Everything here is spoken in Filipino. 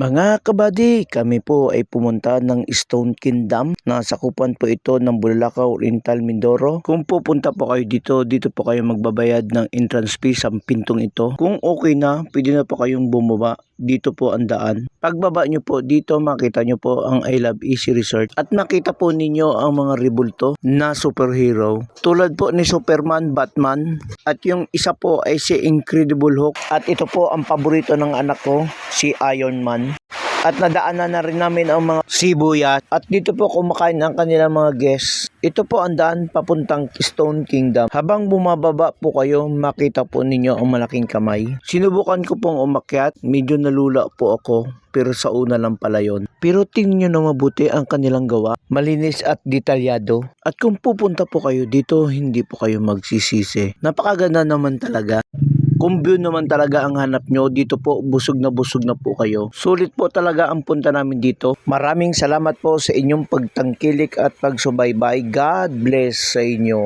Mga kabady, kami po ay pumunta ng Stone Kingdom. Nasakupan po ito ng Bulalakaw, Oriental, Mindoro. Kung pupunta po kayo dito, dito po kayo magbabayad ng entrance fee sa pintong ito. Kung okay na, pwede na po kayong bumaba. Dito po ang daan. Pagbaba nyo po dito, makita nyo po ang I Love Easy Resort. At makita po ninyo ang mga ribulto na superhero. Tulad po ni Superman, Batman. At yung isa po ay si Incredible Hulk. At ito po ang paborito ng anak ko, si Iron Man. At nadaanan na rin namin ang mga sibuyas. At dito po kumakain ang kanilang mga guests. Ito po ang daan papuntang Stone Kingdom. Habang bumababa po kayo, makita po ninyo ang malaking kamay. Sinubukan ko pong umakyat. Medyo nalula po ako. Pero sa una lang pala yon. Pero tingnan nyo na mabuti ang kanilang gawa. Malinis at detalyado. At kung pupunta po kayo dito, hindi po kayo magsisisi. Napakaganda naman talaga. Kung view naman talaga ang hanap nyo, dito po busog na busog na po kayo. Sulit po talaga ang punta namin dito. Maraming salamat po sa inyong pagtangkilik at pagsubaybay. God bless sa inyo.